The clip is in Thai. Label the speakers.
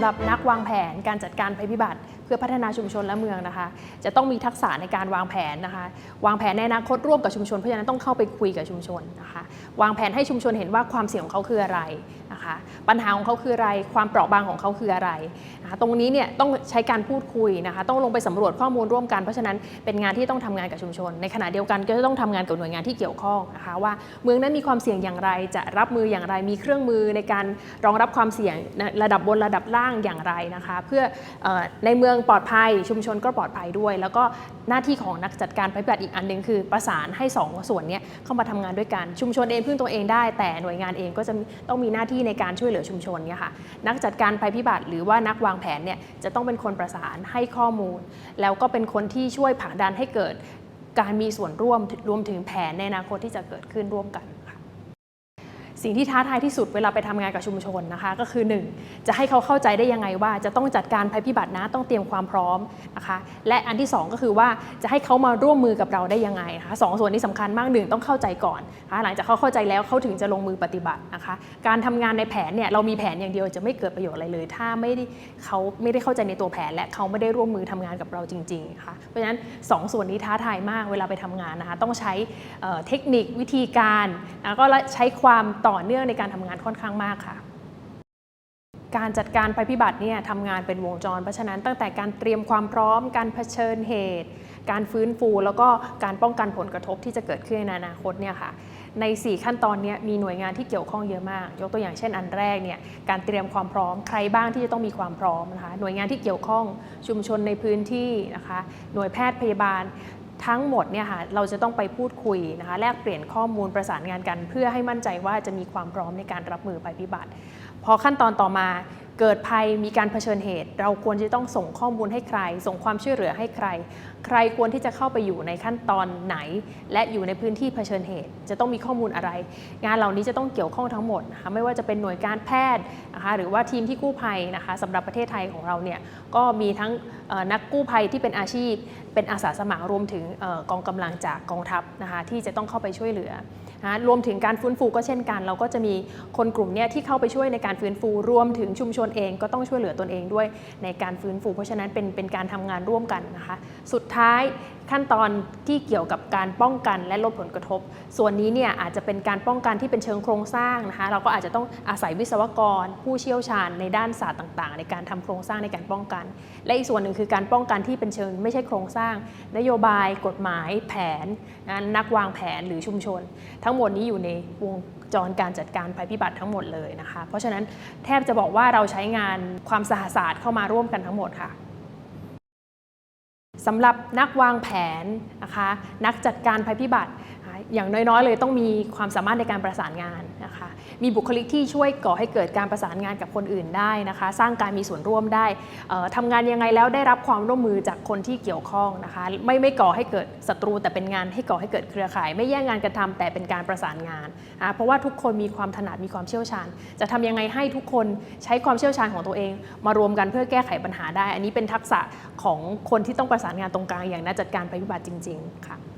Speaker 1: ำหรับนักวางแผนการจัดการภัยพิบัติ พื่อพัฒนาชุมชนและเมืองนะคะ จะต้องมีทักษะในการวางแผนนะคะ วางแผนในอนาคตร่วมกับชุมชนเพราะฉะนั้นต้องเข้าไปคุยกับชุมชนนะคะ วางแผนให้ชุมชนเห็นว่าความเสี่ยงของเขาคืออะไรนะคะ ปัญหาของเขาคืออะไร ความเปราะบางของเขาคืออะไรนะคะตรงนี้เนี่ยต้องใช้การพูดคุยนะคะ ต้องลงไปสำรวจข้อมูลร่วมกันเพราะฉะนั้นเป็นงานที่ต้องทำงานกับชุมชน ในขณะเดียวกันก็จะต้องทำงานกับหน่วยงานที่เกี่ยวข้องนะคะ ว่าเมืองนั้นมีความเสี่ยงอย่างไรจะรับมืออย่างไรมีเครื่องมือในการรองรับความเสี่ยงระดับบนระดับล่างอย่างไรนะคะ เพื่อในเมืองปลอดภัย ชุมชนก็ปลอดภัยด้วย แล้วก็หน้าที่ของนักจัดการภัยพิบัติอีกอันหนึ่งคือประสานให้สองส่วนนี้เข้ามาทำงานด้วยกันชุมชนเองพึ่งตัวเองได้ แต่หน่วยงานเองก็จะต้องมีหน้าที่ในการช่วยเหลือชุมชนเนี่ยค่ะนักจัดการภัยพิบัติ หรือว่านักวางแผนเนี่ยจะต้องเป็นคนประสานให้ข้อมูล แล้วก็เป็นคนที่ช่วยผลักดันให้เกิดการมีส่วนร่วมรวมถึงแผนในอนาคตที่จะเกิดขึ้นร่วมกัน สิ่งที่ท้าทายที่สุดเวลาไปทำงานกับชุมชนนะคะ ก็คือ 1. จะให้เขาเข้าใจได้ยังไงว่าจะต้องจัดการภัยพิบัตินะต้องเตรียมความพร้อมนะคะและอันที่ 2 ก็คือว่าจะให้เขามาร่วมมือกับเราได้ยังไงนะคะสองส่วนนี้สำคัญมากหนึ่งต้องเข้าใจก่อนนะคะหลังจากเขาเข้าใจแล้วเขาถึงจะลงมือปฏิบัตินะคะ การทำงานในแผนเนี่ยเรามีแผนอย่างเดียวจะไม่เกิดประโยชน์อะไรเลย ถ้าไม่ได้เขาไม่ได้เข้าใจในตัวแผน และเขาไม่ได้ร่วมมือทำงานกับเราจริงๆค่ะเพราะฉะนั้นสองส่วนนี้ท้าทายมากเวลาไปทำงานนะคะต้องใช้เเทคนิควิธีการแล้วก็ใช้ความต่อ่อเนื่องในการทำงานค่อนข้างมากค่ะ การจัดการภัยพิบัติเนี่ยทำงานเป็นวงจร เพราะฉะนั้นตั้งแต่การเตรียมความพร้อม การเผชิญเหตุ การฟื้นฟู แล้วก็การป้องกันผลกระทบที่จะเกิดขึ้นในอนาคตเนี่ยค่ะใน 4 ขั้นตอนนี้มีหน่วยงานที่เกี่ยวข้องเยอะมาก ยกตัวอย่างเช่นอันแรกเนี่ยการเตรียมความพร้อมใครบ้างที่จะต้องมีความพร้อมนะคะหน่วยงานที่เกี่ยวข้องชุมชนในพื้นที่นะคะหน่วยแพทย์พยาบาล ทั้งหมดเนี่ยค่ะเราจะต้องไปพูดคุยนะคะแลกเปลี่ยนข้อมูลประสานงานกัน เพื่อให้มั่นใจว่าจะมีความพร้อมในการรับมือภัยพิบัติ พอขั้นตอนต่อมา เกิดภัยมีการเผชิญเหตุ เราควรจะต้องส่งข้อมูลให้ใคร ส่งความช่วยเหลือให้ใคร ใครควรที่จะเข้าไปอยู่ในขั้นตอนไหน และอยู่ในพื้นที่เผชิญเหตุ จะต้องมีข้อมูลอะไร งานเหล่านี้จะต้องเกี่ยวข้องทั้งหมดนะคะไม่ว่าจะเป็นหน่วยการแพทย์นะคะหรือว่าทีมที่กู้ภัยนะคะสำหรับประเทศไทยของเราเนี่ยก็มีทั้งนักกู้ภัยที่เป็นอาชีพ เป็นอาสาสมัครรวมถึงกองกำลังจากกองทัพนะคะที่จะต้องเข้าไปช่วยเหลือ นะรวมถึงการฟื้นฟูก็เช่นกัน เราก็จะมีคนกลุ่มเนี้ยที่เข้าไปช่วยในการฟื้นฟู รวมถึงชุมชนเองก็ต้องช่วยเหลือตนเองด้วยในการฟื้นฟู เพราะฉะนั้นเป็นเป็นการทำงานร่วมกันนะคะ สุดท้าย ขั้นตอนที่เกี่ยวกับการป้องกันและลดผลกระทบ ส่วนนี้เนี่ยอาจจะเป็นการป้องกันที่เป็นเชิงโครงสร้างนะคะ เราก็อาจจะต้องอาศัยวิศวกร ผู้เชี่ยวชาญในด้านศาสตร์ต่างๆ ในการทำโครงสร้างในการป้องกัน และอีกส่วนหนึ่งคือการป้องกันที่เป็นเชิงไม่ใช่โครงสร้าง นโยบาย กฎหมาย แผนนะนักวางแผนหรือชุมชน ทั้งหมดนี้อยู่ในวงจรการจัดการภัยพิบัติทั้งหมดเลยนะคะ เพราะฉะนั้นแทบจะบอกว่าเราใช้งานความสหศาสตร์เข้ามาร่วมกันทั้งหมดค่ะ สำหรับนักวางแผนนะคะนักจัดการภัยพิบัติ อย่างน้อยๆ เลยต้องมีความสามารถในการประสานงานนะคะมีบุคลิกที่ช่วยก่อให้เกิดการประสานงานกับคนอื่นได้นะคะ สร้างการมีส่วนร่วมได้ทำงานยังไงแล้วได้รับความร่วมมือจากคนที่เกี่ยวข้องนะคะไม่ไม่ก่อให้เกิดศัตรูแต่เป็นงานให้ก่อให้เกิดเครือข่าย ไม่แย่งงานกันทำแต่เป็นการประสานงานอะเพราะว่าทุกคนมีความถนัดมีความเชี่ยวชาญ จะทำยังไงให้ทุกคนใช้ความเชี่ยวชาญของตัวเอง มารวมกันเพื่อแก้ไขปัญหาได้ อันนี้เป็นทักษะของคนที่ต้องประสานานงานตรงกลางอย่างนักจัดการภัยพิบัติจริง ๆ ค่ะ